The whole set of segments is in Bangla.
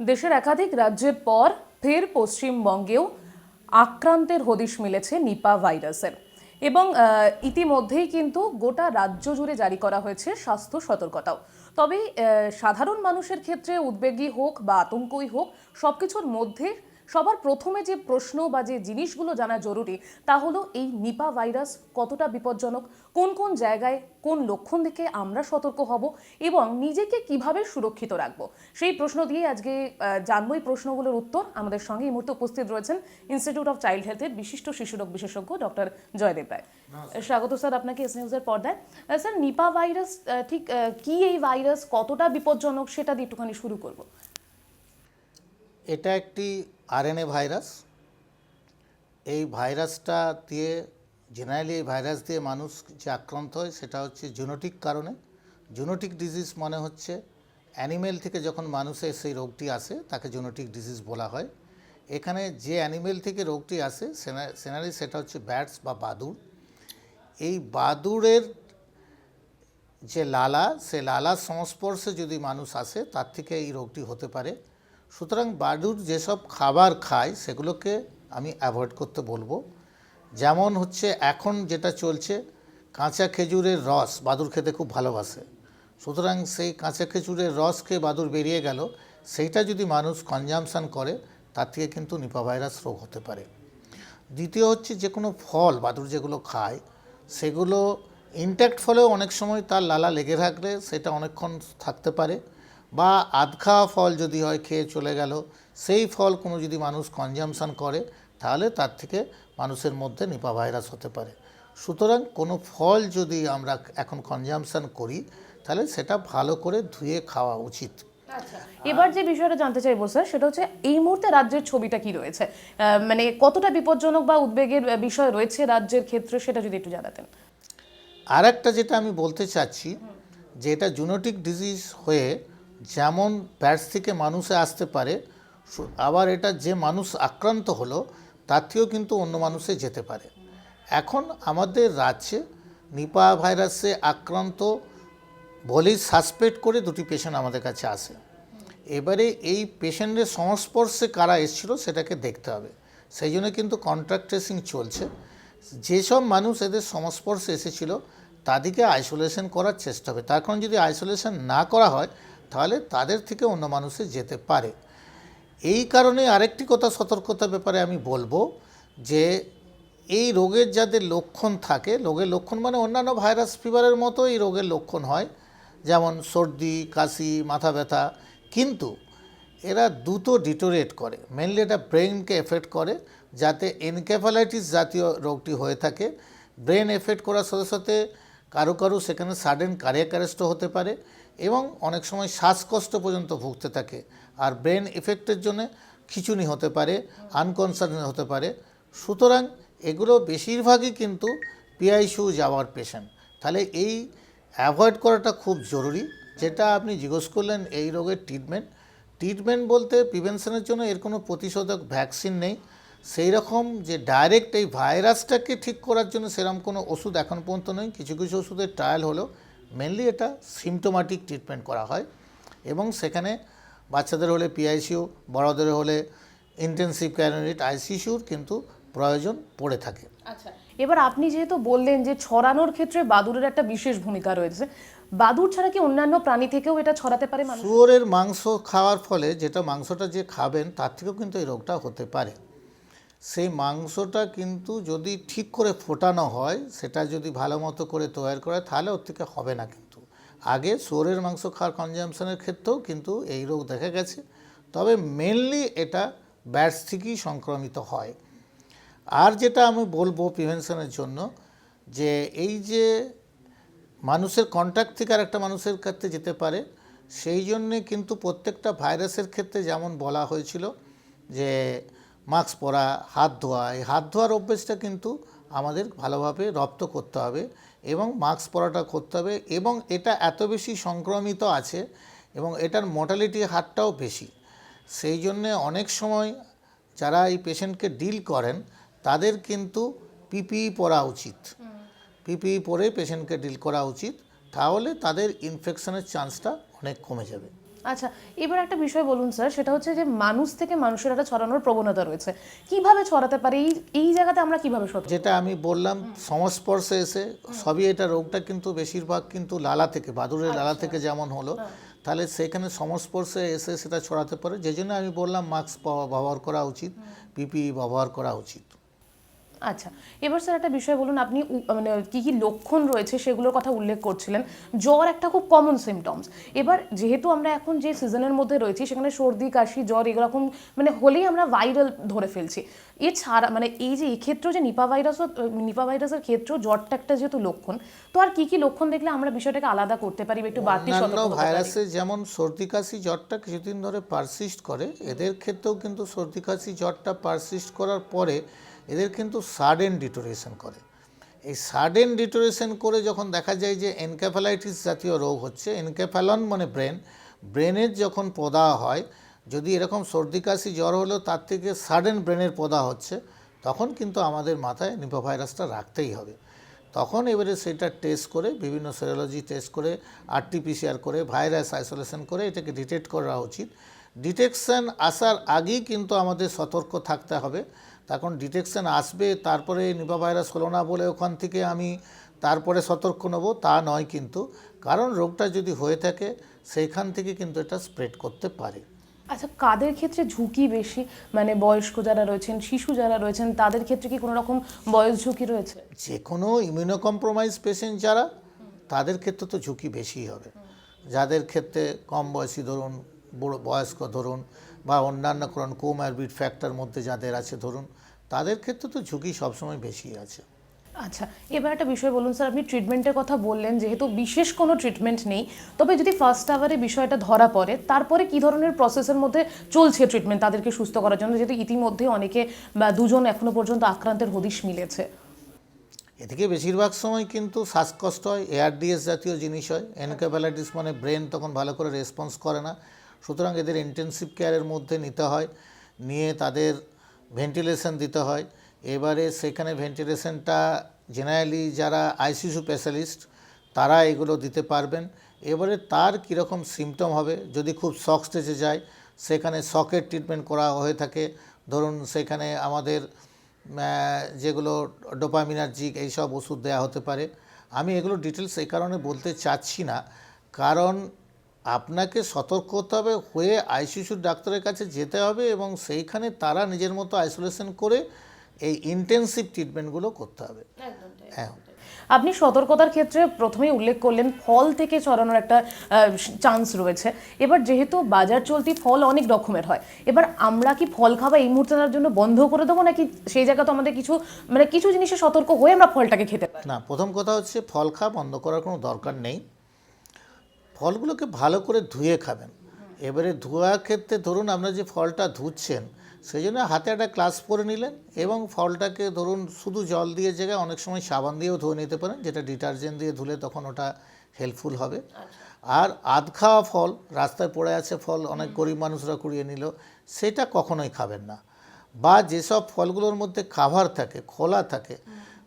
দেশের একাধিক রাজ্যের পর ফের পশ্চিমবঙ্গেও আক্রান্তের হদিশ মিলেছে নিপা ভাইরাসের। এবং ইতিমধ্যেই কিন্তু গোটা রাজ্য জুড়ে জারি করা হয়েছে স্বাস্থ্য সতর্কতাও। তবে সাধারণ মানুষের ক্ষেত্রে উদ্বেগই হোক বা আতঙ্কই হোক সব কিছুর মধ্যে সবার প্রথমে যে প্রশ্ন বা যে জিনিসগুলো জানা জরুরি তা হলো এই নিপা ভাইরাস কতটা বিপজ্জনক? কোন কোন জায়গায় কোন লক্ষণ দেখে আমরা সতর্ক হব এবং নিজেকে কীভাবে সুরক্ষিত রাখব? সেই প্রশ্ন দিয়ে আজকে জানব এই প্রশ্নগুলোর উত্তর। আমাদের সঙ্গে এই মুহূর্তে উপস্থিত রয়েছেন ইনস্টিটিউট অফ চাইল্ড হেলথের বিশিষ্ট শিশুরোগ বিশেষজ্ঞ ডক্টর জয়দেব রায়। স্বাগত স্যার আপনাকে এস নিউজের পর্দায়। স্যার নিপা ভাইরাস ঠিক কি এই ভাইরাস কতটা বিপজ্জনক সেটা দিয়ে একটুখানি শুরু করব। এটা একটি আরএনএ ভাইরাস, এই ভাইরাসটা দিয়ে জেনারেলি এই ভাইরাস দিয়ে মানুষ যে আক্রান্ত হয় সেটা হচ্ছে জুনোটিক কারণে। জুনোটিক ডিজিজ মানে হচ্ছে অ্যানিমেল থেকে যখন মানুষের সেই রোগটি আসে, তাকে জুনোটিক ডিজিজ বলা হয়। এখানে যে অ্যানিমেল থেকে রোগটি আসে সেনারি সেটা হচ্ছে ব্যাটস বা বাদুড়। এই বাদুড়ের যে লালা, সে লালার সংস্পর্শে যদি মানুষ আসে, তার থেকে এই রোগটি হতে পারে। সুতরাং বাদুর যেসব খাবার খায় সেগুলোকে আমি অ্যাভয়েড করতে বলব। যেমন হচ্ছে এখন যেটা চলছে, কাঁচা খেজুরের রস বাদুর খেতে খুব ভালোবাসে। সুতরাং সেই কাঁচা খেজুরের রস খেয়ে বাদুর বেরিয়ে গেল, সেইটা যদি মানুষ কনজামশান করে, তার থেকে কিন্তু নিপা ভাইরাস রোগ হতে পারে। দ্বিতীয় হচ্ছে যে কোনো ফল বাদুর যেগুলো খায়, সেগুলো ইনট্যাক্ট ফলেও অনেক সময় তার লালা লেগে থাকলে সেটা অনেকক্ষণ থাকতে পারে। বা আধ খাওয়া ফল যদি হয় খেয়ে চলে গেল সেই ফল কোনো যদি মানুষ কনজামশান করে তাহলে তার থেকে মানুষের মধ্যে নিপা ভাইরাস হতে পারে। সুতরাং কোনো ফল যদি আমরা এখন কনজামশান করি তাহলে সেটা ভালো করে ধুয়ে খাওয়া উচিত। এবার যে বিষয়টা জানতে চাইব স্যার সেটা হচ্ছে এই মুহূর্তে রাজ্যের ছবিটা কি রয়েছে? মানে কতটা বিপজ্জনক বা উদ্বেগের বিষয় রয়েছে রাজ্যের ক্ষেত্রে সেটা যদি একটু জানাতেন। আর একটা যেটা আমি বলতে চাচ্ছি যে এটা জুনোটিক ডিজিজ হয়ে যেমন ব্যাটস থেকে মানুষে আসতে পারে আবার এটা যে মানুষ আক্রান্ত হলো, তার থেকেও কিন্তু অন্য মানুষে যেতে পারে। এখন আমাদের রাজ্যে নিপা ভাইরাসে আক্রান্ত বলেই সাসপেক্ট করে দুটি পেশেন্ট আমাদের কাছে আসে। এবারে এই পেশেন্টের সংস্পর্শে কারা এসেছিল সেটাকে দেখতে হবে। সেই জন্য কিন্তু কন্ট্রাক্ট ট্রেসিং চলছে। যেসব মানুষ এদের সংস্পর্শে এসেছিল, তাদেরকে আইসোলেশন করার চেষ্টা হবে। তার কারণ যদি আইসোলেশন না করা হয় তাহলে তাদের থেকে অন্য মানুষে যেতে পারে। এই কারণে আরেকটি কথা সতর্কতার ব্যাপারে আমি বলব যে, এই রোগের যাদের লক্ষণ থাকে, রোগের লক্ষণ মানে অন্যান্য ভাইরাস ফিভারের মতো এই রোগের লক্ষণ হয়, যেমন সর্দি, কাশি, মাথা ব্যথা। কিন্তু এরা দ্রুত ডিটোরেট করে মেনলি এটা ব্রেনকে এফেক্ট করে, যাতে এনকেফালাইটিস জাতীয় রোগটি হয়ে থাকে। ব্রেন এফেক্ট করার সাথে সাথে কারও কারও সেখানে সাডেন অ্যারেস্টও হতে পারে। এবং অনেক সময় শ্বাসকষ্ট পর্যন্ত ভুগতে থাকে। আর ব্রেন এফেক্টের জন্য খিচুনি হতে পারে আনকনসার্ন হতে পারে। সুতরাং এগুলো বেশিরভাগই কিন্তু পিআইসিউ যাওয়ার পেশেন্ট। তাহলে এই অ্যাভয়েড করাটা খুব জরুরি। যেটা আপনি জিজ্ঞেস করলেন এই রোগের ট্রিটমেন্ট। ট্রিটমেন্ট বলতে প্রিভেনশনের জন্য এর কোনো প্রতিষেধক ভ্যাকসিন নেই। সেই রকম যে ডাইরেক্ট এই ভাইরাসটাকে ঠিক করার জন্য সেরকম কোনো ওষুধ এখন পর্যন্ত নেই। কিছু কিছু ওষুধের ট্রায়াল হলো। মেনলি এটা সিমটোম্যাটিক ট্রিটমেন্ট করা হয় এবং সেখানে বাচ্চাদের হলে পিআইসিউ বড়দের হলে ইন্টেন্সিভ কেয়ার ইউনিট আইসিসিউর কিন্তু প্রয়োজন পড়ে থাকে। আচ্ছা এবার আপনি যেহেতু বললেন যে ছড়ানোর ক্ষেত্রে বাদুরের একটা বিশেষ ভূমিকা রয়েছে বাদুর ছাড়া কি অন্যান্য প্রাণী থেকেও এটা ছড়াতে পারে শুয়োরের মাংস খাওয়ার ফলে যেটা মাংসটা যে খাবেন তার থেকেও কিন্তু এই রোগটা হতে পারে। সেই মাংসটা কিন্তু যদি ঠিক করে ফোটানো হয়, সেটা যদি ভালো মতো করে তৈরি করে তাহলে ওর থেকে হবে না কিন্তু। আগে শুয়োরের মাংস খাওয়ার কনজামশনের ক্ষেত্রেও কিন্তু এই রোগ দেখা গেছে। তবে মেনলি এটা ব্যাটস থেকেই সংক্রমিত হয়। আর যেটা আমি বলব প্রিভেনশনের জন্য, যে এই যে মানুষের কন্ট্যাক্ট থেকে আর একটা মানুষের ক্ষেত্রে যেতে পারে, সেই জন্যে কিন্তু প্রত্যেকটা ভাইরাসের ক্ষেত্রে যেমন বলা হয়েছিল, যে মাস্ক পরা, হাত ধোয়া, এই হাত ধোয়ার অভ্যেসটা কিন্তু আমাদের ভালোভাবে রপ্ত করতে হবে এবং মাস্ক পরাটা করতে হবে এবং এটা এত বেশি সংক্রমিত আছে এবং এটার মোর্টালিটি হারটাও বেশি। সেই জন্যে অনেক সময় যারা এই পেশেন্টকে ডিল করেন, তাদের কিন্তু পিপিই পরা উচিত। পিপিই পরে পেশেন্টকে ডিল করা উচিত, তাহলে তাদের ইনফেকশনের চান্সটা অনেক কমে যাবে। আচ্ছা এবার একটা বিষয় বলুন স্যার সেটা হচ্ছে যে মানুষ থেকে মানুষের একটা ছড়ানোর প্রবণতা রয়েছে। কীভাবে ছড়াতে পারে? এই এই জায়গাতে আমরা কীভাবে যেটা আমি বললাম সংস্পর্শে এসে সবই এটা রোগটা কিন্তু বেশিরভাগ কিন্তু লালা থেকে বাদুড়ের লালা থেকে যেমন হলো তাহলে সেখানে সংস্পর্শে এসে সেটা ছড়াতে পারে। যে জন্য আমি বললাম মাস্ক ব্যবহার করা উচিত পিপিই ব্যবহার করা উচিত। আচ্ছা এবার স্যার একটা বিষয় বলুন আপনি মানে কি কি লক্ষণ রয়েছে সেগুলোর কথা উল্লেখ করছিলেন? জ্বর একটা খুব কমন সিমটমস এবার যেহেতু আমরা এখন যে সিজনের মধ্যে রয়েছি সেখানে সর্দি কাশি জ্বর এরকম মানে হলেই আমরা ভাইরাল ধরে ফেলছি। এছাড়া মানে এই যে এক্ষেত্রেও যে নিপা ভাইরাসও নিপা ভাইরাসের ক্ষেত্রেও জ্বরটা একটা যেহেতু লক্ষণ তো আর কি কি লক্ষণ দেখলে আমরা বিষয়টাকে আলাদা করতে পারি একটু বাড়তি সতর্ক ভাইরাসে যেমন সর্দি কাশি জ্বরটা কিছুদিন ধরে পারসিস্ট করে এদের ক্ষেত্রেও কিন্তু সর্দি কাশি জ্বরটা পারসিস্ট করার পরে এদের কিন্তু সাডেন ডিটোরেশন করে। এই সাডেন ডিটোরেশন করে যখন দেখা যায় যে এনকেফালাইটিস জাতীয় রোগ হচ্ছে এনকেফালন মানে ব্রেন ব্রেনের যখন পদা হয়, যদি এরকম সর্দি, কাশি, জ্বর হলো, তার থেকে সাডেন ব্রেনের পদা হচ্ছে, তখন কিন্তু আমাদের মাথায় নিপা ভাইরাসটা রাখতেই হবে। তখন এবারে সেটা টেস্ট করে, বিভিন্ন সেরোলজি টেস্ট করে আরটিপিসিআর করে ভাইরাস আইসোলেশন করে এটাকে ডিটেক্ট করা উচিত। ডিটেকশন আসার আগেই কিন্তু আমাদের সতর্ক থাকতে হবে। তখন ডিটেকশন আসবে তারপরে নিপা ভাইরাস হলো না বলে ওখান থেকে আমি তারপরে সতর্ক নেব তা নয় কিন্তু। কারণ রোগটা যদি হয়ে থাকে সেইখান থেকে কিন্তু এটা স্প্রেড করতে পারে। আচ্ছা কাদের ক্ষেত্রে ঝুঁকি বেশি? মানে বয়স্ক যারা রয়েছেন শিশু যারা রয়েছেন তাদের ক্ষেত্রে কি কোনো রকম বয়স ঝুঁকি রয়েছে? যে কোনো ইমিউনোকম্প্রোমাইজ পেশেন্ট যারা তাদের ক্ষেত্রে তো ঝুঁকি বেশি হবে। যাদের ক্ষেত্রে কম বয়সী ধরুন বুড়ো বয়স্ক ধরুন বা অন্যান্য কোনো কোম্যারবিড ফ্যাক্টর মধ্যে যাদের আছে ধরুন তাদের ক্ষেত্রে তো ঝুঁকি সবসময় বেশি আছে। আচ্ছা এবার একটা বিষয় বলুন স্যার আপনি ট্রিটমেন্টের কথা বললেন যেহেতু বিশেষ কোনো ট্রিটমেন্ট নেই তবে যদি ফার্স্ট আওয়ারে বিষয়টা ধরা পড়ে তারপরে কি ধরনের প্রসেসের মধ্যে চলছে ট্রিটমেন্ট তাদেরকে সুস্থ করার জন্য যেহেতু ইতিমধ্যে অনেকে বা দুজন এখনও পর্যন্ত আক্রান্তের হদিশ মিলেছে? এদিকে বেশিরভাগ সময় কিন্তু শ্বাসকষ্ট হয় এআরডিএস জাতীয় জিনিস হয় এনকেফ্যালাইটিস মানে ব্রেন তখন ভালো করে রেসপন্স করে না। সুতরাং এদের ইন্টেনসিভ কেয়ারের মধ্যে নিতে হয়, নিয়ে তাদের ভেন্টিলেশন দিতে হয়। এবারে সেখানে ভেন্টিলেশনটা জেনারেলি যারা আইসিসু স্পেশালিস্ট তারা এগুলো দিতে পারবেন। এবারে তার কীরকম সিমটম হবে, যদি খুব শক স্টেজে যায়, সেখানে শকের ট্রিটমেন্ট করা হয়ে থাকে। ধরুন সেখানে আমাদের যেগুলো ডোপামিনার্জিক এইসব ওষুধ দেওয়া হতে পারে। আমি এগুলো ডিটেলস এই কারণে বলতে চাচ্ছি না, কারণ আপনাকে সতর্ক হতে হবে হয়ে আইসিসির ডাক্তারের কাছে যেতে হবে এবং সেইখানে তারা নিজের মতো আইসোলেশন করে এই ইন্টেনসিভ ট্রিটমেন্টগুলো করতে হবে। হ্যাঁ। আপনি সতর্কতার ক্ষেত্রে প্রথমেই উল্লেখ করলেন ফল থেকে ছড়ানোর একটা চান্স রয়েছে। এবার যেহেতু বাজার চলতি ফল অনেক রকমের হয় এবার আমরা কি ফল খাওয়া এই মুহূর্তে তার জন্য বন্ধ করে দেবো নাকি সেই জায়গা তো আমাদের কিছু মানে কিছু জিনিসে সতর্ক হয়ে আমরা ফলটাকে খেতে পারি? না প্রথম কথা হচ্ছে ফল খাওয়া বন্ধ করার কোনো দরকার নেই। ফলগুলোকে ভালো করে ধুয়ে খাবেন। এবারে ধোয়ার ক্ষেত্রে ধরুন আপনারা যে ফলটা ধুচ্ছেন সেই জন্য হাতে একটা গ্লাস পরে নিলেন এবং ফলটাকে ধরুন শুধু জল দিয়ে জায়গায় অনেক সময় সাবান দিয়েও ধুয়ে নিতে পারেন যেটা ডিটারজেন্ট দিয়ে ধুলে তখন ওটা হেল্পফুল হবে। আর আধ খাওয়া ফল রাস্তায় পড়ে আছে ফল অনেক গরিব মানুষরা কুড়িয়ে নিল সেটা কখনোই খাবেন না। বা যেসব ফলগুলোর মধ্যে কাভার থাকে খোলা থাকে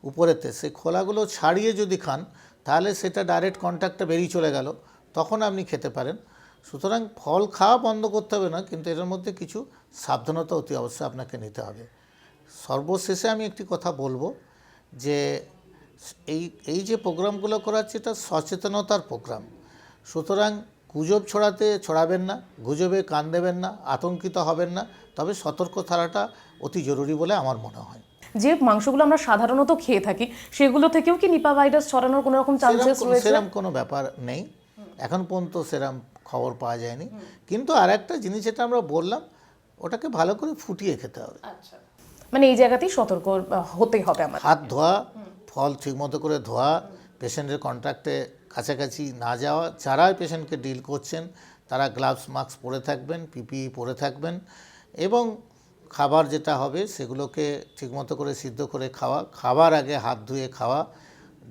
উপরেতে সেই খোলাগুলো ছাড়িয়ে যদি খান তাহলে সেটা ডাইরেক্ট কন্ট্যাক্টটা বেরিয়ে চলে গেল। তখন আপনি খেতে পারেন। সুতরাং ফল খাওয়া বন্ধ করতে হবে না কিন্তু এটার মধ্যে কিছু সাবধানতা অতি অবশ্যই আপনাকে নিতে হবে। সর্বশেষে আমি একটি কথা বলব যে এই এই যে প্রোগ্রামগুলো করা হচ্ছে এটা সচেতনতার প্রোগ্রাম। সুতরাং গুজব ছড়াতে ছড়াবেন না গুজবে কান দেবেন না আতঙ্কিত হবেন না তবে সতর্ক থাকাটা অতি জরুরি বলে আমার মনে হয়। যে মাংসগুলো আমরা সাধারণত খেয়ে থাকি সেগুলো থেকেও কি নিপা ভাইরাস ছড়ানোর কোনো রকম চান্সেস রয়েছে? সেরম কোনো ব্যাপার নেই। এখন পর্যন্ত সেরম খবর পাওয়া যায়নি। কিন্তু আর একটা জিনিস যেটা আমরা বললাম ওটাকে ভালো করে ফুটিয়ে খেতে হবে। আচ্ছা। মানে এই জায়গাতেই সতর্ক হতেই হবে আমার হাত ধোয়া ফল ঠিকমতো করে ধোয়া পেশেন্টের কন্ট্যাক্টে কাছাকাছি না যাওয়া যারা পেশেন্টকে ডিল করছেন তারা গ্লাভস মাস্ক পরে থাকবেন পিপিই পরে থাকবেন এবং খাবার যেটা হবে সেগুলোকে ঠিকমতো করে সিদ্ধ করে খাওয়া খাবার আগে হাত ধুয়ে খাওয়া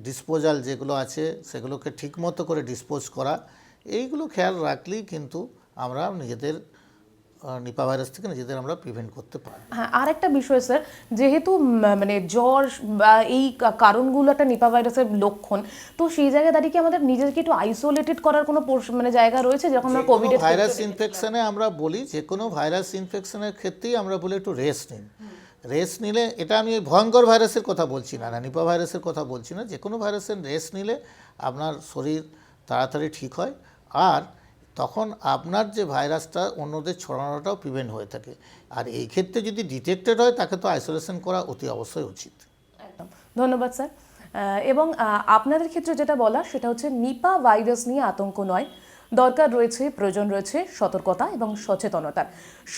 ডিসপোজাল যেগুলো আছে সেগুলোকে ঠিকমতো করে ডিসপোজ করা এইগুলো খেয়াল রাখলেই কিন্তু আমরা নিজেদের নিপা ভাইরাস থেকে নিজেদের আমরা প্রিভেন্ট করতে পারি। হ্যাঁ আর একটা বিষয় স্যার যেহেতু মানে জ্বর বা এই কারণগুলো একটা নিপা ভাইরাসের লক্ষণ তো সেই জায়গায় দাঁড়িয়ে কি আমাদের নিজেদেরকে একটু আইসোলেটেড করার কোনো মানে জায়গা রয়েছে যখন আমরা কোভিড ভাইরাস ইনফেকশনে আমরা বলি যে কোনো ভাইরাস ইনফেকশনের ক্ষেত্রেই আমরা বলি একটু রেস্ট নিন। রেস্ট নিলে, এটা আমি ওই ভয়ঙ্কর ভাইরাসের কথা বলছি না না নিপা ভাইরাসের কথা বলছি না যে কোনো ভাইরাসের রেস্ট নিলে আপনার শরীর তাড়াতাড়ি ঠিক হয়, আর তখন আপনার যে ভাইরাসটা অন্যদের ছড়ানোটাও প্রিভেন্ট হয়ে থাকে। আর এই ক্ষেত্রে যদি ডিটেক্টেড হয়, তাকে তো আইসোলেশন করা অতি অবশ্যই উচিত। একদম। ধন্যবাদ, স্যার। এবং আপনাদের ক্ষেত্রে যেটা বলা সেটা হচ্ছে, নিপা ভাইরাস নিয়ে আতঙ্ক নয়। দরকার রয়েছে, প্রয়োজন রয়েছে সতর্কতা এবং সচেতনতার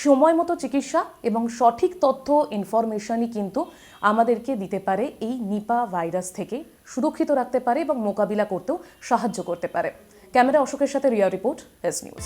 সময় মতো চিকিৎসা এবং সঠিক তথ্য ইনফরমেশনই কিন্তু আমাদেরকে দিতে পারে এই নিপা ভাইরাস থেকে, সুরক্ষিত রাখতে পারে এবং মোকাবিলা করতেও সাহায্য করতে পারে। ক্যামেরা অশোকের সাথে রিয়া রিপোর্ট এস নিউজ